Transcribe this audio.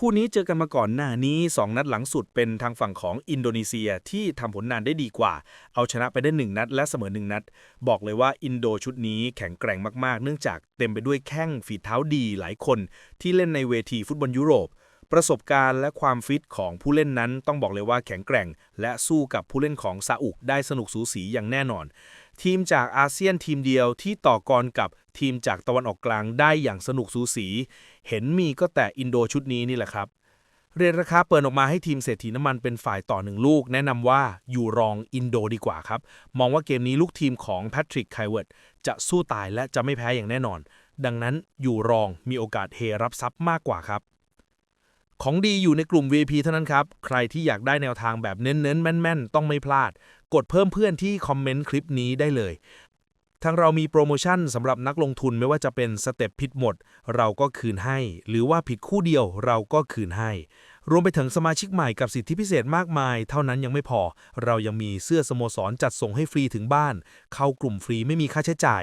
คู่นี้เจอกันมาก่อนหน้านี้ 2 นัดหลังสุดเป็นทางฝั่งของอินโดนีเซียที่ทำผลงานได้ดีกว่า เอาชนะไปได้ 1 นัดและเสมอ 1 นัด บอกเลยว่าอินโดชุดนี้แข็งแกร่งมากๆ เนื่องจากเต็มไปด้วยแข้งฝีเท้าดีหลายคนที่เล่นในเวทีฟุตบอลยุโรป ประสบการณ์และความฟิตของผู้เล่นนั้นต้องบอกเลยว่าแข็งแกร่ง และสู้กับผู้เล่นของซาอุได้สนุกสูสีอย่างแน่นอน ทีมจากอาเซียนทีมเดียวที่ต่อกรกับทีมจากตะวันออกกลางได้อย่างสนุกสูสี เห็นมีก็แต่อินโดชุดนี้นี่แหละครับเรียนราคาเปิดออกมาให้ทีมเศรษฐีน้ำมันเป็นฝ่ายต่อหนึ่งลูก แนะนำว่าอยู่รองอินโดดีกว่าครับ มองว่าเกมนี้ลูกทีมของแพทริกไคเวิร์ดจะสู้ตายและจะไม่แพ้อย่างแน่นอน ดังนั้นอยู่รองมีโอกาสเฮรับทรัพย์มากกว่าครับ ของดีอยู่ในกลุ่ม VIP เท่านั้นครับ ใครที่อยากได้แนวทางแบบเน้นๆ แม่นๆ ต้องไม่พลาด กดเพิ่มเพื่อนที่คอมเมนต์คลิปนี้ได้เลย ทางเรามีโปรโมชั่นสำหรับนักลงทุนไม่ว่าจะเป็นสเต็ปผิดหมด เราก็คืนให้ หรือว่าผิดคู่เดียวเราก็คืนให้ รวมไปถึงสมาชิกใหม่กับสิทธิพิเศษมากมาย เท่านั้นยังไม่พอ เรายังมีเสื้อสโมสรจัดส่งให้ฟรีถึงบ้าน เข้ากลุ่มฟรีไม่มีค่าใช้จ่าย